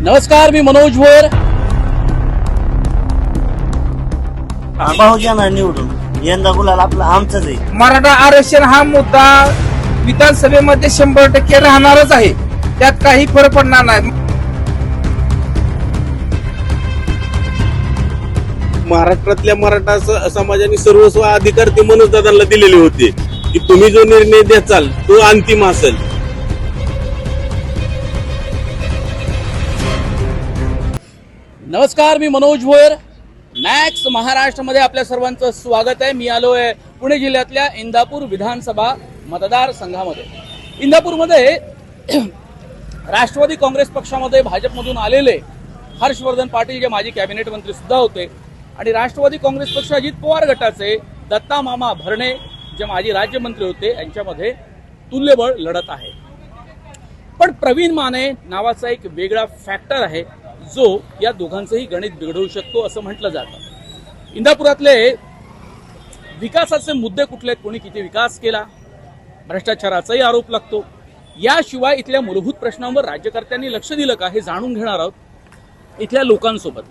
नमस्कार मी मनोज भोर. जाणार निवडून. यंदा गुलाल आपला आमचाच आहे. मराठा आरक्षण हा मुद्दा विधानसभेमध्ये शंभर टक्के राहणारच आहे. त्यात काही फरक पडणार नाही. महाराष्ट्रातल्या मराठा स- समाजाने सर्वस्व अधिकार ते मनोजदादांना दिलेले होते. की तुम्ही जो निर्णय द्याचाल तो अंतिम असेल. नमस्कार मी मनोज भोयर. मॅक्स महाराष्ट्रामध्ये आपल्या सर्वांचं स्वागत आहे. मी आलो आहे पुणे जिल्ह्यातल्या इंदापूर विधानसभा मतदारसंघामध्ये. इंदापूरमध्ये राष्ट्रवादी काँग्रेस पक्षामध्ये भाजपमधून आलेले हर्षवर्धन पाटील जे माजी कॅबिनेट मंत्री सुद्धा होते आणि राष्ट्रवादी काँग्रेस पक्ष अजित पवार गटाचे दत्ता मामा भरणे जे माजी राज्यमंत्री होते यांच्यामध्ये तुल्यबळ लढत आहे. पण प्रवीण माने नावाचा एक वेगळा फॅक्टर आहे. जो या दोघांचंही गणित बिघडवू शकतो असं म्हटलं जातं. इंदापुरातले विकासाचे मुद्दे कुठले आहेत? कोणी किती विकास केला? भ्रष्टाचाराचाही आरोप लागतो. याशिवाय इथल्या मूलभूत प्रश्नांवर राज्यकर्त्यांनी लक्ष दिलं का हे जाणून घेणार आहोत इथल्या लोकांसोबत.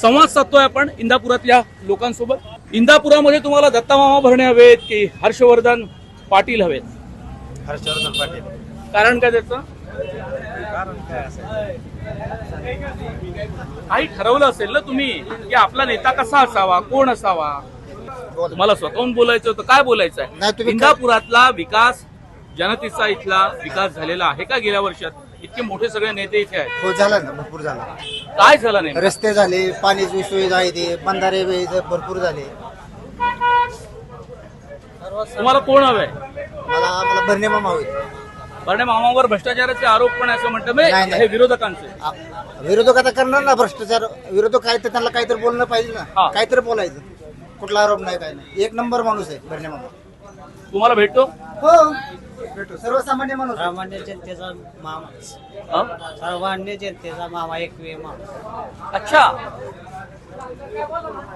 संवाद साधतोय आपण इंदापुरातल्या लोकांसोबत. इंदापुरामध्ये तुम्हाला दत्ता मामा भरणे हवेत की हर्षवर्धन पाटील हवेत? हर्षवर्धन पाटील. कारण काय त्याचं? काही ठरवलं असेल ना तुम्ही की आपला नेता कसा असावा कोण असावा? तुम्हाला स्वतःहून बोलायचं होतं काय बोलायचं आहे? इंदापुरातला विकास जनतेचा इथला विकास झालेला आहे का गेल्या वर्षात? इतके मोठे सगळे नेते इथे आहेत. हो झाला ना भरपूर झाला. काय झालं नाही रस्ते झाले पाण्याची सुविधा आहे ते बंधारे बी इथं भरपूर झाले. तुम्हाला कोण हवंय? मला मला भरणे मामा होईल बरणे मामावर भ्रष्टाचाराचे आरोप पण आहे असं म्हणतं नाही, म्हणजे नाही. हे विरोधकांचे. विरोधक आता करणार ना भ्रष्टाचार. विरोधक काय तर त्यांना काहीतरी बोलणं पाहिजे हा. ना काहीतरी बोलायचं. कुठला आरोप नाही काय नाही. एक नंबर माणूस आहे भरणे मामा तुम्हाला भेटतो? हो. भेटू सर्वसामान्य माणूस. सामान्य जनतेचा मामा हं? सर्वांनी जनतेचा मामा एकवे मामा. अच्छा.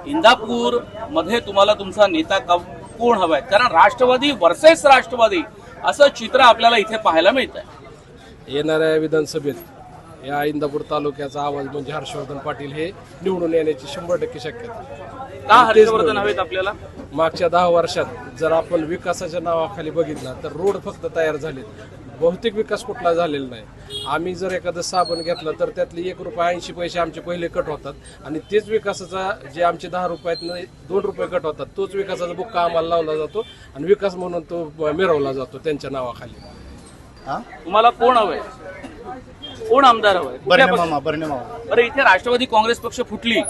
इंदापूरमध्ये तुम्हाला तुमचा नेता का- कोण हवाय? कारण राष्ट्रवादी वर्सेस राष्ट्रवादी. असं चित्र आपल्याला इथे पाहायला मिळत आहे येणाऱ्या विधानसभेत या इंदापूर तालुक्याचा आवाज म्हणजे हर्षवर्धन पाटील हे निवडून येण्याची शंभर टक्के शक्यता का हर्षवर्धन हवेत आपल्याला? मागच्या दहा वर्षात जर आपण विकासाच्या नावाखाली बघितला तर रोड फक्त तयार झालेत. बहुतेक विकास कुठला झालेला नाही. आम्ही जर एखादं साबण घेतलं तर त्यातले एक रुपये ऐंशी पैसे आमचे पहिले कट होतात. आणि तेच विकासाचा जे आमचे दहा रुपयात दोन रुपये कट होतात तोच विकासाचा बुक्का आम्हाला लावला जातो. आणि विकास म्हणून तो मिरवला जातो त्यांच्या नावाखाली. तुम्हाला कोण हवंय? कोण आमदार हवंय? बरं इथे राष्ट्रवादी काँग्रेस पक्ष फुटली.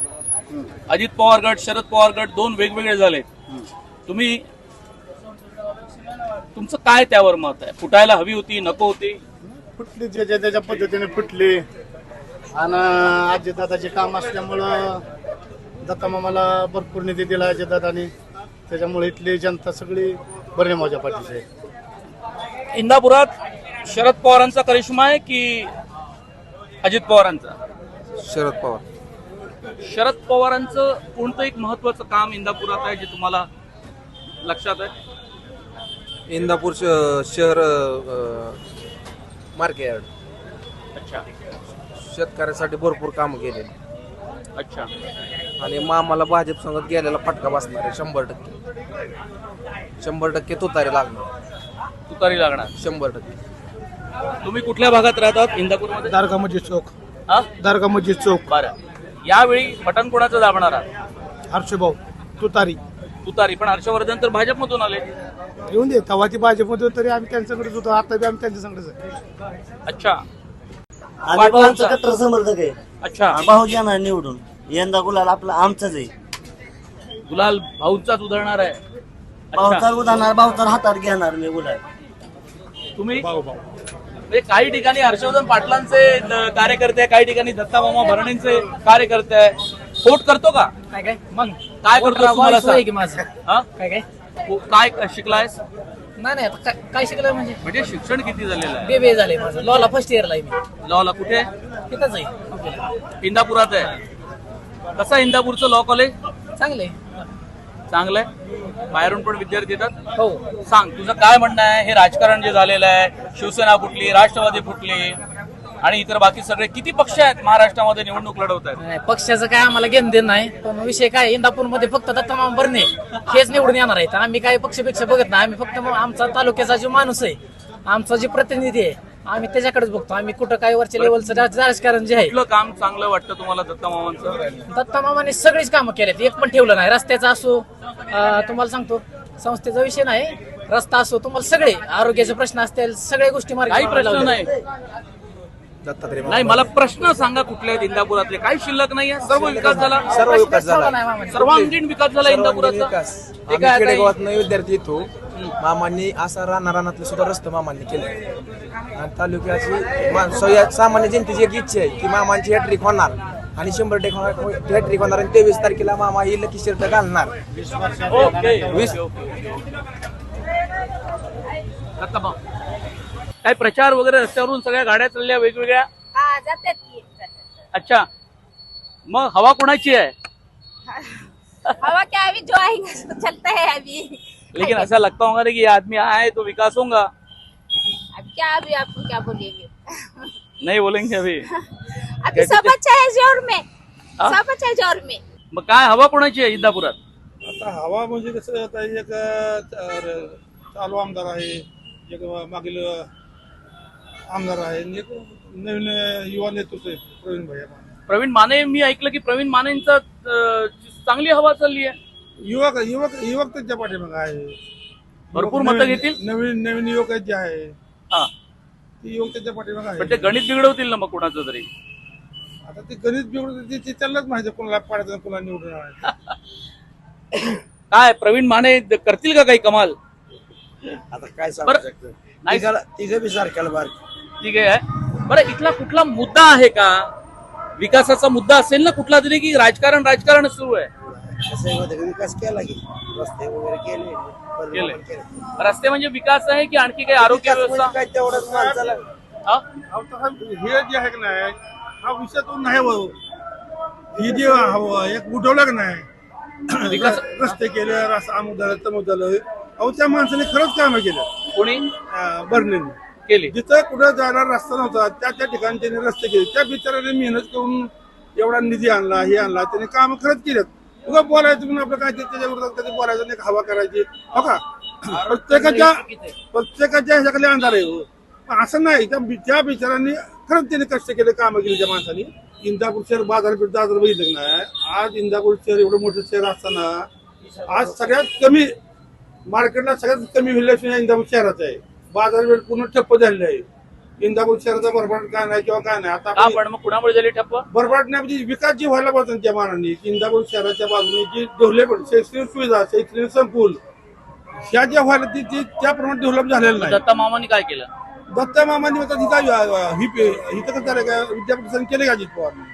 अजित पवार गट शरद पवार गट दोन वेगवेगळे झाले. तुम्ही तुमचं काय त्यावर मत आहे? फुटायला हवी होती नको होती? फुटली ज्याच्या त्याच्या पद्धतीने फुटली. आणि आजीदादाचे काम असल्यामुळं दत्ता मामाला भरपूर निधी दिला आजीदादानी. त्याच्यामुळे इथली जनता सगळी भरणे माझ्या पाठीशी. आहे इंदापुरात शरद पवारांचा करिश्मा आहे की अजित पवारांचा? शरद पवार. शरद पवारांचं कोणतं एक महत्वाचं काम इंदापुरात आहे जे तुम्हाला लक्षात आहे? इंदापूर श- शहर मार्केट. अच्छा. शेतकऱ्यासाठी भरपूर कामं केले. अच्छा. आणि मामाला भाजप संघात गेलेला फटका बसणार आहे शंभर टक्के. शंभर टक्के तुतारे लागणार. तुतारी लागणार. शंभर टक्के. तुम्ही कुठल्या भागात राहतात? इंदापूरमध्ये? दारगा मस्जिद चौक. हा? दारगा मस्जिद चौक. बरं. यावेळी बटन कोणाचं दाबणार आहात? हर्षभाऊ तुतारी. तुतारी. पण हर्षवर्धन तर भाजपमधून आले. येऊन दे तेव्हा ती भाजपमध्ये तरी आम्ही त्यांच्याकडेच होतो आता बी आम्ही त्यांच्या आहे. अच्छा. भाऊचा कट्टर समर्थक आहे. अच्छा. भाऊ जाणार निवडून. यंदा गुलाल आपला आमचाच आहे. गुलाल भाऊचाच उधळणार आहे. भाऊचा उदाहरणार भाऊचा हातात घेणार मी गुलाल. तुम्ही? म्हणजे काही ठिकाणी हर्षवर्धन पाटलांचे कार्यकर्ते काही ठिकाणी दत्ता मामा भरणेंचे कार्यकर्ते आहे फोट करतो का? काय काय? मग काय करतो तुम्हाला की. माझं. हा? काय काय? को- काय शिकलायस? नाही नाही आता काय- काय शिकलं म्हणजे? म्हणजे शिक्षण किती झालेलं आहे? बेबे झाले माझं. लॉला फर्स्ट इयरला आहे मी. लॉला कुठे? तिथंच आहे. इंदापुरात आहे. कसं आहे इंदापूरचं लॉ कॉलेज चांगले चांगलं आहे बाहेरून पण विद्यार्थी येतात. हो. सांग तुझं काय म्हणणं आहे? हे राजकारण जे झालेलं आहे शिवसेना फुटली राष्ट्रवादी फुटली आणि इतर बाकी सगळे किती पक्ष आहेत महाराष्ट्रामध्ये निवडणूक लढवत आहेत? नाही, पक्षाचं काय आम्हाला घेणं देणं नाही पण विषय काय इंदापूरमध्ये फक्त दत्तमाम भरणे हेच निवडून येणार आहेत. आम्ही काय पक्षपेक्षा बघत नाही आम्ही फक्त मग आमचा तालुक्याचा जो माणूस आहे आमचा जे प्रतिनिधी आहे आम्ही त्याच्याकडेच बघतो. आम्ही कुठं काय वरच्या लेवलचं राज- राजकारण जे आहे कुठलं काम चांगलं वाटतं तुम्हाला दत्ता मामांचं? दत्ता मामाने सगळीच कामं केलेत. एक पण ठेवलं नाही. रस्त्याचा असो अं, तुम्हाला सांगतो संस्थेचा विषय नाही रस्ता असो तुम्हाला सगळे आरोग्याचे प्रश्न असतील सगळ्या गोष्टी मार्गी काही प्रश्न नाही. नाही मला प्रश्न सांगा कुठले आहेत इंदापुरातले. काही शिल्लक नाही सर्व विकास झाला? सर्व विकास झाला. नाही मामाने. सर्वांगीण विकास झाला इंदापुराचा? विकास. ते आम्ही काय आता खेडेगावातनं विद्यार्थी येतो. मामांनी असा राहणार रानातले सुद्धा रस्ते मामांनी केले आणि तालुक्याची सामान्य जनतेची एक इच्छा आहे की मामांची हॅट्रिक होणार. आणि शंभर टक्के हॅट्रिक होणार आणि तेवीस तारखेला मामा ही लकी शर्ट घालणार. ओके वीस-. काय प्रचार वगैरे रस्त्यावरून सगळ्या गाड्या चालल्या वेगवेगळ्या? हा. अच्छा. मग हवा कोणाची आहे? हवा क्या अभी जो आएगा चलता है अभी लेकिन ऐसा लगता होगा ना कि ये आदमी आए तो विकास होगा. अब क्या अभी आपको क्या बोलेंगे? नहीं बोलेंगे अभी. अभी सब अच्छा है जोर में। हाँ? सब अच्छा है जोर में। मग काय हवा कोणाची आहे इंदापुरात? आता हवा म्हणजे कसं आता एक अं, चालू आमदार आहे एक मागील आमदार आहे आणि एक नवीन युवा नेतृत्व आहे प्रवीण भैया प्रवीण माने मी ऐकलं की प्रवीण मानेंचं अं, चांगली हवा चालली आहे. युवक युवक युवक त्यांच्या पाठीमागे आहे. भरपूर मतं नवीन- घेतील? नवीन नवीन युवक आहेत जे आहे. हा. ती युवक त्यांच्या पाठीमागे पण ते आहे. गणित बिघडवतील ना मग कोणाचं तरी? आता ते गणित बिघडून ते- ते त्यांनाच माहिती कोणाला पाडायचं कोणाला निवडून आणायचं. काय प्रवीण माने द- करतील का काही कमाल? आता काय बरं. सांगू शकतो? नाही. तिघं बी सारख्याला बार ठीक आहे. बरं इथला कुठला मुद्दा आहे का? विकासाचा मुद्दा असेल ना कुठला तरी की राजकारण राजकारण सुरू आहे? कसं विकास केला की रस्ते वगैरे केले केले. रस्ते म्हणजे विकास आहे की आणखी काही आरोग्य व्यवस्था? काय तेवढंच माणसाला हा? अहो, तसा हे जे आहे की नाही हा विषय तो नाही हो. हे जे हवं एक उठवलं की नाही? विकास- रस्ते केले रस्ता अमुक झालं तमुक झालं अहो त्या माणसाने खरंच काम केलं. कोणी? बर्नेने केली. जिथं कुठं जायला रस्ता नव्हता त्या त्या ठिकाणी त्याने रस्ते केले. त्या बिचाराने मेहनत करून एवढा निधी आणला हे आणला. त्याने काम खरंच केलेत. उगा बोलायचं म्हणून आपलं काय ते त्याच्या विरोधात कधी बोलायचं नाही हवा करायची. हो का? प्रत्येकाच्या प्रत्येकाच्या ह्याच्याखाली अंधार आहे हो. पण असं नाही. त्या बि- त्या बिचारांनी खरंच त्याने कष्ट केले काम केली त्या माणसाने. इंदापूर शहर बाजारपेठ दादर बघितलं नाही? आज इंदापूर शहर एवढं मोठं शहर असताना आज सगळ्यात कमी मार्केटला सगळ्यात कमी व्हॅल्युएशन इंदापूर शहराचं आहे. बाजारपेठ पूर्ण ठप्प झालेली आहे. इंदापूर शहराचा भरभाट काय नाही किंवा काय नाही? आता कुणामुळे झाली ठप्प? भरभाट नाही म्हणजे विकास जी व्हायला पाहिजे त्या मानाने इंदापूर शहराच्या बाजूने जी डेव्हलपमेंट शैक्षणिक सुविधा शैक्षणिक संकुल ह्या ज्या व्हायला ती त्याप्रमाणे डेव्हलप झालेलं नाही. दत्ता मामाने काय केलं? दत्ता मामांनी होता तिथं ही पे इथं कसं झालं का विद्यापीठाने केले का अजित पवारने?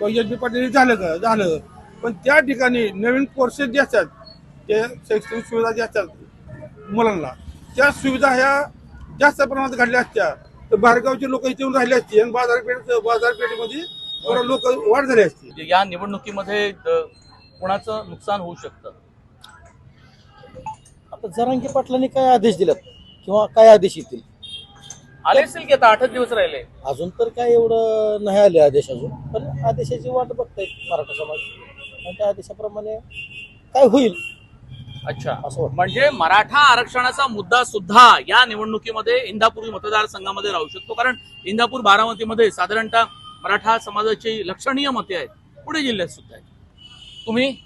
तो एच बी पाटील झालं का झालं. पण त्या ठिकाणी नवीन कोर्सेस जे असतात ते शैक्षणिक सुविधा ज्या असतात मुलांना त्या सुविधा ह्या जास्त प्रमाणात घडल्या असत्या. तर बाहेरगावचे लोक इथे येऊन राहिले असते. आणि बाजारपेठ बाजारपेठेमध्ये लोक वाढ झाली असती. म्हणजे या निवडणुकीमध्ये कोणाचं नुकसान होऊ शकतं? आता जरांगी पाटलांनी काय आदेश दिलेत? किंवा काय आदेश येतील? आले असेल की आता आठच दिवस राहिले? अजून तर काय एवढं नाही आले आदेश अजून पण आदेशाची वाट बघतायत मराठा समाज. आणि त्या आदेशाप्रमाणे काय होईल? अच्छा. असं. म्हणजे मराठा आरक्षणाचा मुद्दा सुद्धा या निवडणुकीमध्ये इंदापूर मतदारसंघामध्ये राहू शकतो. कारण इंदापूर बारामतीमध्ये साधारणतः मराठा समाजाची लक्षणीय मते आहेत. पुणे जिल्ह्यात सुद्धा आहेत. तुम्ही?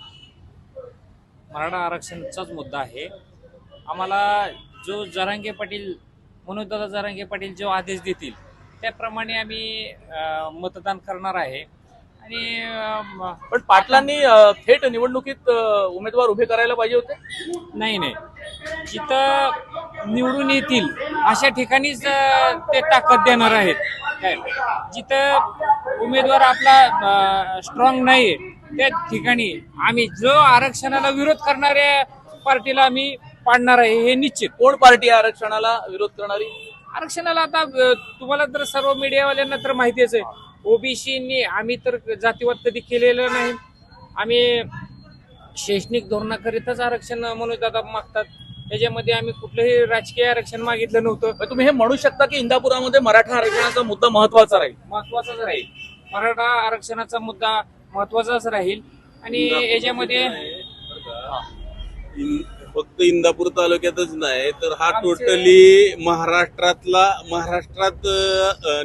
मराठा आरक्षणचाच मुद्दा आहे. आम्हाला जो जरांगे पाटील मनोजदादा जरांगे पाटील जो आदेश देतील त्याप्रमाणे आम्ही मतदान करणार आहे. आणि पण पाटलांनी थेट निवडणुकीत उमेदवार उभे करायला पाहिजे होते? नाही नाही. जिथं निवडून येतील अशा ठिकाणीच ते ताकद देणार आहेत. काय जिथं उमेदवार आपला स्ट्रॉंग नाही त्या ठिकाणी आम्ही जो आरक्षणाला विरोध करणाऱ्या पार्टीला आम्ही पाडणार आहे हे निश्चित. कोण पार्टी आहे आरक्षणाला विरोध करणारी? आरक्षणाला आता तुम्हाला तर सर्व मीडियावाल्यांना तर माहितीच आहे. ओबीसीनी आम्ही तर जातीवाद कधी केलेलं नाही. आम्ही शैक्षणिक धोरणाकरिताच आरक्षण मनोजदादा मागतात. त्याच्यामध्ये आम्ही कुठलंही राजकीय आरक्षण मागितलं नव्हतं. तुम्ही हे म्हणू शकता की इंदापुरामध्ये मराठा आरक्षणाचा मुद्दा महत्त्वाचा राहील? महत्वाचाच राहील. मराठा आरक्षणाचा मुद्दा महत्वाचाच राहील. आणि याच्यामध्ये फक्त इंदापूर तालुक्यातच नाही तर हा टोटली महाराष्ट्रातला महाराष्ट्रात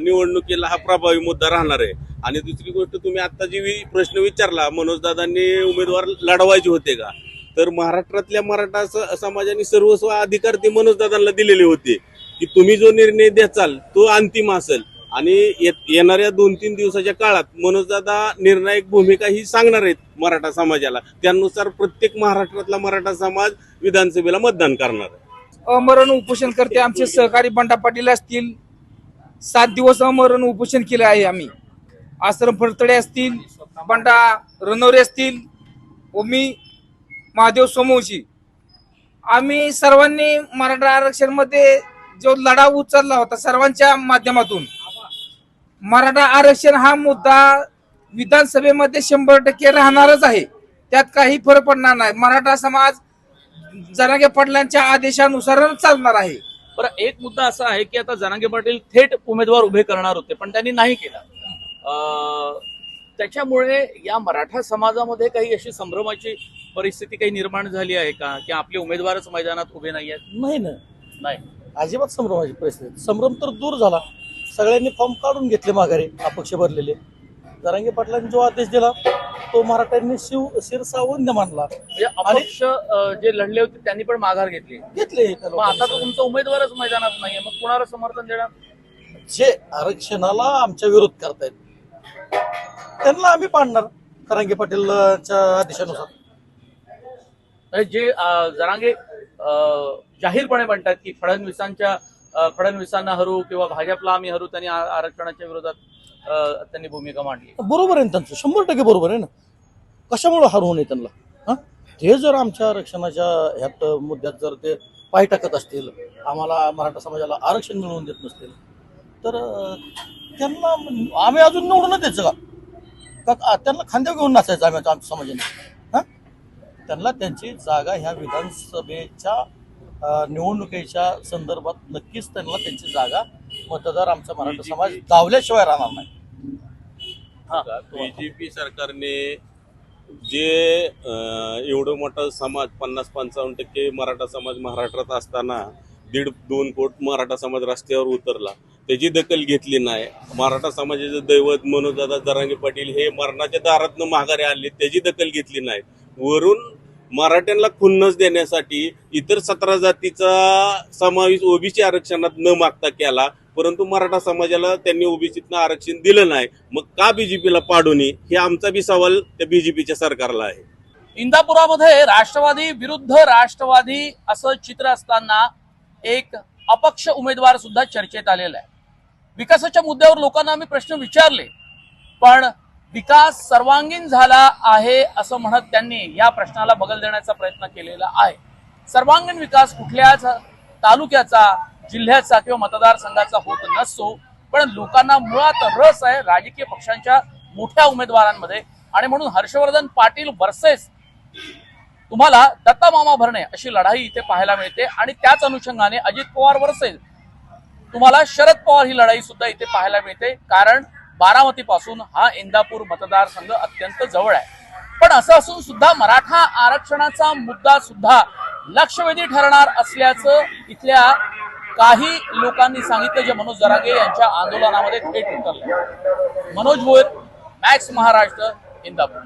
निवडणुकीला हा प्रभावी मुद्दा राहणार आहे. आणि दुसरी गोष्ट तुम्ही आता जी प्रश्न विचारला मनोजदादांनी उमेदवार लढवायचे होते का? तर महाराष्ट्रातल्या मराठा समाजाने सर्वस्व अधिकार ते मनोजदादांना दिलेले होते. की तुम्ही जो निर्णय द्याचाल तो अंतिम असेल. आणि येणाऱ्या दोन तीन दिवसाच्या काळात मनोजदादा निर्णायक भूमिका ही सांगणार आहेत मराठा समाजाला. त्यानुसार प्रत्येक महाराष्ट्रातला मराठा समाज विधानसभेला मतदान करणार आहे. अमरण उपोषण करते आमचे सहकारी बंडा पाटील असतील. सात दिवस अमरण उपोषण केले आहे आम्ही. आश्रम फडतडे असतील बंडा रनोरे असतील व मी महादेव सोमवशी. आम्ही सर्वांनी मराठा आरक्षणमध्ये जो लढा उचलला होता सर्वांच्या माध्यमातून मराठा आरक्षण हा मुद्दा विधानसभेमध्ये शंभर टक्के राहणारच आहे. त्यात काही फरक पडणार नाही. मराठा समाज जरांगे पाटलांच्या आदेशानुसार चालणार आहे. बरं एक मुद्दा असा आहे की आता जनांगे पाटील थेट उमेदवार उभे करणार होते पण त्यांनी नाही केला. अं, त्याच्यामुळे या मराठा समाजामध्ये काही अशी संभ्रमाची परिस्थिती काही निर्माण झाली आहे का? की आपले उमेदवारच मैदानात उभे नाही आहेत? नाही ना नाही. अजिबात संभ्रमाची परिस्थिती संभ्रम तर दूर झाला. सगळ्यांनी फॉर्म काढून घेतले माघारी अपक्ष भरलेले. जरांगे पाटलांनी जो आदेश दिला तो मराठ्यांनी शिव शिरसावंद मानला. म्हणजे अपक्ष अं, जे लढले होते त्यांनी पण माघार घेतली. घेतले त्या मग आता तर लोकांनी. तुमचा उमेदवारच मैदानात नाहीये. मग कुणाला समर्थन देणार? जे आरक्षणाला आमच्या विरोध करतायत त्यांना आम्ही पाडणार खरांगे पाटीलच्या आदेशानुसार. म्हणजे जे अं, जरांगे अं, जाहीरपणे म्हणतात की फडणवीसांच्या फडणवीसांना हरू किंवा भाजपला आम्ही हरू त्यांनी आरक्षणाच्या विरोधात त्यांनी भूमिका मांडली. बरोबर आहे ना त्यांचं. शंभर टक्के बरोबर आहे ना. कशामुळे हरवून नये त्यांना? हा? ते जर आमच्या आरक्षणाच्या ह्यात मुद्द्यात जर ते पाय टाकत असतील आम्हाला मराठा समाजाला आरक्षण मिळवून देत नसतील तर त्यांना आम्ही अजून निवडून द्यायचं का? का त्यांना खांद्यावर घेऊन नसायचं आम्ही आमच्या समाजाने. हां? त्यांना त्यांची जागा ह्या विधानसभेच्या निवडणुकीच्या संदर्भात नक्कीच त्यांना त्यांची जागा मतदार आमचा मराठा समाज गावल्याशिवाय राहणार नाही. बीजेपी सरकारने जे एवढं मोठा समाज पन्नास पंचावन्न टक्के मराठा समाज महाराष्ट्रात असताना दीड दोन कोट मराठा समाज रस्त्यावर उतरला त्याची दखल घेतली नाही. मराठा समाजाचं दैवत मनोजदादा जरांगे पाटील हे मरणाच्या दारातनं माघारी आणले त्याची दखल घेतली नाही. वरून मराठ्यांना खुन्नस देण्यासाठी इतर सतरा जातीचा समावेश ओबीसी आरक्षणात न मागता केला परंतु मराठा समाजाला त्यांनी ओबीसीतनं आरक्षण दिलं नाही. मग का बीजेपीला पाडू नये हे आमचा बी सवाल त्या बीजेपीच्या सरकारला आहे. इंदापुरामध्ये राष्ट्रवादी विरुद्ध राष्ट्रवादी असं चित्र असताना एक अपक्ष उमेदवार सुद्धा चर्चेत आलेला आहे. विकासाच्या मुद्द्यावर लोकांना आम्ही प्रश्न विचारले पण विकास सर्वांगीण झाला आहे असं म्हणत त्यांनी या प्रश्नाला बगल देण्याचा प्रयत्न केलेला आहे. सर्वांगीण विकास कुठल्याच तालुक्याचा जिल्ह्याचा किंवा मतदारसंघाचा होत नसतो पण लोकांना मुळात रस आहे राजकीय पक्षांच्या मोठ्या उमेदवारांमध्ये. आणि म्हणून हर्षवर्धन पाटील वर्सेस तुम्हाला दत्ता मामा भरणे अशी लढाई इथे पाहायला मिळते. आणि त्याच अनुषंगाने अजित पवार वर्सेस तुम्हाला शरद पवार ही लढाई सुद्धा इथे पाहायला मिळते. कारण बारामतीपासून हा इंदापूर मतदारसंघ अत्यंत जवळ आहे. पण असं असून सुद्धा मराठा आरक्षणाचा मुद्दा सुद्धा लक्षवेधी ठरणार असल्याचं इथल्या काही लोकांनी सांगितलं जे मनोज जरागे यांच्या आंदोलनामध्ये थेट उतरलं. मनोज भोयर मॅक्स महाराष्ट्र इंदापूर.